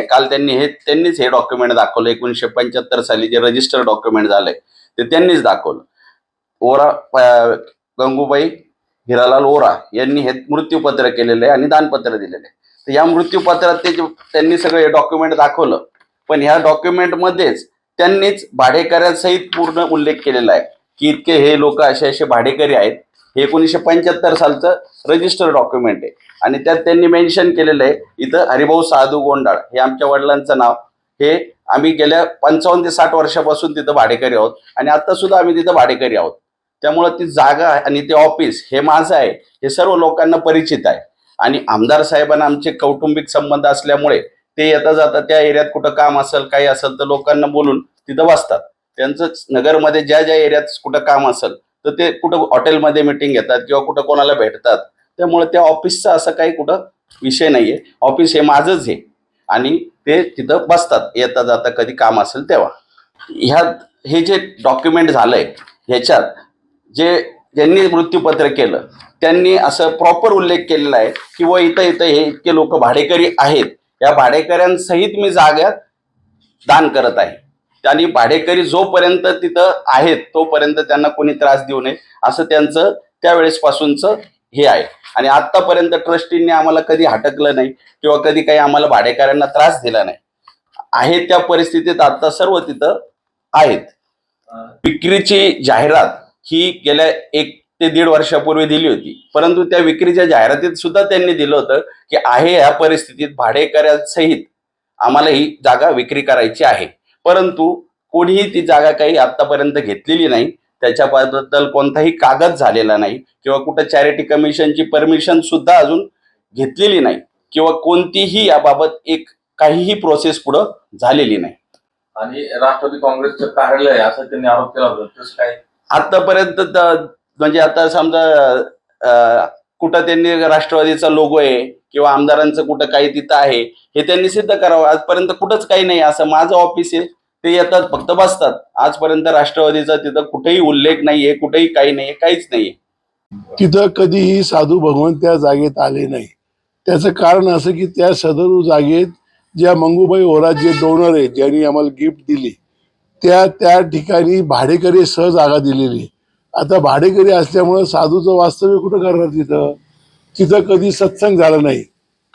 काल त्यांनी हे त्यांनीच हे डॉक्युमेंट दाखवलं. एकोणीसशे पंच्याहत्तर साली जे रजिस्टर डॉक्युमेंट झालंय ते त्यांनीच दाखवलं. ओरा गंगूबाई हिरालाल ओरा यांनी हे मृत्यूपत्र केलेलं आहे आणि दानपत्र दिलेलं आहे. तर या मृत्यूपत्रात ते त्यांनी सगळे डॉक्युमेंट दाखवलं. पण ह्या डॉक्युमेंटमध्येच त्यांनीच भाडेकऱ्यांसहित पूर्ण उल्लेख केलेला आहे. की इतके हे लोक असे असे भाडेकरी आहेत. हे एकोणीसशे पंच्याहत्तर सालचं रजिस्टर डॉक्युमेंट आहे. आणि त्यात त्यांनी मेन्शन केलेलं आहे इथं हरिभाऊ साधू गोंडाळ हे आमच्या वडिलांचं नाव. हे आम्ही गेल्या पंचावन्न ते साठ वर्षापासून तिथं भाडेकरी आहोत. आणि आता सुद्धा आम्ही तिथं भाडेकरी आहोत. त्यामुळं ती जागा आणि ते ऑफिस हे माझं आहे. हे सर्व लोकांना परिचित आहे. आणि आमदार साहेबांना आमचे कौटुंबिक संबंध असल्यामुळे ते येता जाता त्या एरियात कुठं काम असेल काही असेल तर लोकांना बोलून तिथं बसतात. त्यांचं नगरमध्ये ज्या ज्या एरियात कुठं काम असेल तर ते कुठं हॉटेलमध्ये मिटिंग घेतात किंवा कुठं कोणाला भेटतात. त्यामुळे त्या ऑफिसचा असं काही कुठं विषय नाही आहे ऑफिस हे माझंच आहे आणि ते तिथं बसतात. येता जाता कधी काम असेल तेव्हा. ह्या हे जे डॉक्युमेंट झालंय ह्याच्यात जे ज्यांनी मृत्यूपत्र केलं त्यांनी असं प्रॉपर उल्लेख केलेला आहे की व इथं इथं हे इतके लोक भाडेकरी आहेत. या भाडेकऱ्यांसहित मी जागा दान करत आहे. आणि भाडेकरी जोपर्यंत तिथं आहेत तोपर्यंत त्यांना कोणी त्रास देऊ नये. असं त्यांचं त्यावेळेस पासूनचं हे आहे. आणि आतापर्यंत ट्रस्टींनी आम्हाला कधी हटकलं नाही किंवा कधी काही आम्हाला भाडेकऱ्यांना त्रास दिला नाही. आहे त्या परिस्थितीत आता सर्व तिथं आहेत. विक्रीची जाहिरात ही गेल्या एक ते दीड वर्षापूर्वी दिली होती. परंतु त्या विक्रीच्या जाहिरातीत सुद्धा त्यांनी दिलं होतं की आहे या परिस्थितीत भाडेकऱ्यांसहित आम्हाला ही जागा विक्री करायची आहे. परंतु कोणीही ती जागा काही आतापर्यंत घेतलेली नाही. त्याच्याबद्दल कोणताही कागद झालेला नाही किंवा कुठं चॅरिटी कमिशनची परमिशन सुद्धा अजून घेतलेली नाही किंवा कोणतीही याबाबत एक काहीही प्रोसेस पुढं झालेली नाही. आणि राष्ट्रवादी काँग्रेसचं कार्यालय असं त्यांनी आरोप केला होता. तसं काय? आतापर्यंत म्हणजे आता समजा कुठं त्यांनी राष्ट्रवादीचा लोगो आहे किंवा आमदारांचं कुठं काही तिथं आहे हे त्यांनी सिद्ध करावं. आजपर्यंत कुठंच काही नाही. असं माझं ऑफिस आहे. ते येतात फक्त बसतात. आजपर्यंत राष्ट्रवादीचा तिथं कुठेही उल्लेख नाहीये कुठेही काही नाहीये काहीच नाहीये. तिथं कधीही साधू भगवंत त्या जागेत आले नाही. त्याचं कारण असं की त्या सदर जागेत ज्या मंगूबाई ओरात जे डोनर आहेत ज्यांनी आम्हाला गिफ्ट दिली त्या त्या ठिकाणी भाडेकरी सह जागा दिलेली आहे. आता भाडेकरी असल्यामुळं साधूचं वास्तव्य कुठं करणार तिथं? तिथं कधी सत्संग झाला नाही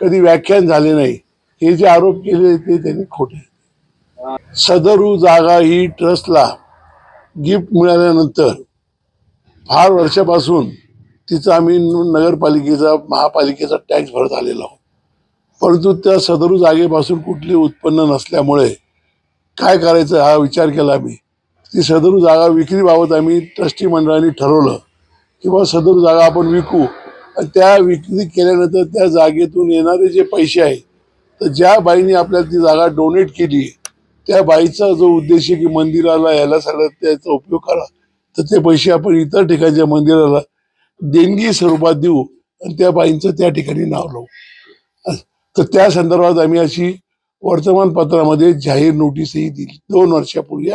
कधी व्याख्यान झाले नाही. हे जे आरोप केले ते त्यांनी खोटे सदरू जागा ही ट्रस्टला गिफ्ट मिळाल्यानंतर फार वर्षापासून तिथं आम्ही नगरपालिकेचा महापालिकेचा टॅक्स भरत आलेलो आहोत. परंतु त्या सदरू जागेपासून कुठले उत्पन्न नसल्यामुळे काय करायचं हा विचार केला आम्ही. ती सदरू जागा विक्रीबाबत आम्ही ट्रस्टी मंडळाने ठरवलं की बाबा सदरू जागा आपण विकू. आणि त्या विक्री केल्यानंतर त्या जागेतून येणारे जे पैसे आहेत तर ज्या बाईने आपल्याला ती जागा डोनेट केली त्या बाईचा जो उद्देश आहे की मंदिराला याला सगळं त्याचा उपयोग करा. तर ते पैसे आपण इतर ठिकाणच्या मंदिराला देणगी स्वरूपात देऊ आणि त्या बाईंचं त्या ठिकाणी नाव लावू. तर त्या संदर्भात आम्ही अशी वर्तमानपत्रामध्ये जाहीर नोटीसही दिली. दोन वर्षापूर्वी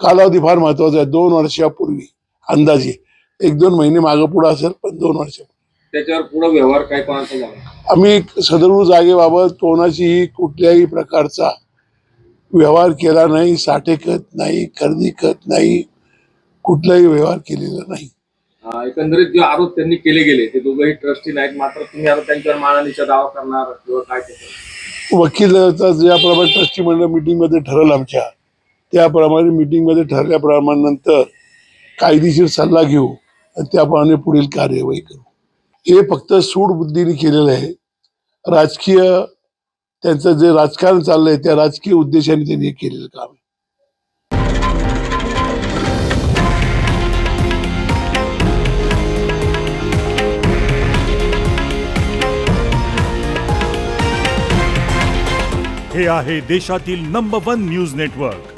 कालावधी फार महत्त्वाचा आहे. दोन वर्षापूर्वी अंदाजे. एक दोन महिने मागं पुढं असेल पण दोन वर्षापूर्वी त्याच्यावर पुढे व्यवहार काय कोणाचा झाला आम्ही सदरू जागेबाबत कोणाशीही कुठल्याही प्रकारचा व्यवहार केला नाही साठे खत नाही खरेदी खत नाही कुठलाही व्यवहार केलेला नाही. एकंदरीत जे आरोप त्यांनी केले गेले ते दोघंही ट्रस्टी नाहीत. मात्र तुम्ही आता त्यांच्यावर मानहानीचा दावा करणार किंवा काय ते वकिलाचा ज्याप्रमाणे ट्रस्टी मंडळ मीटिंगमध्ये ठरलं आमच्या त्याप्रमाणे मीटिंगमध्ये ठरल्याप्रमाणानंतर कायदेशीर सल्ला घेऊ आणि त्याप्रमाणे पुढील कार्यवाही करू. हे फक्त सूडबुद्धीने केलेलं आहे. राजकीय त्यांचं जे राजकारण चाललंय त्या राजकीय उद्देशाने त्यांनी हे केलेलं काम आहे. हे आहे देशातील नंबर वन न्यूज नेटवर्क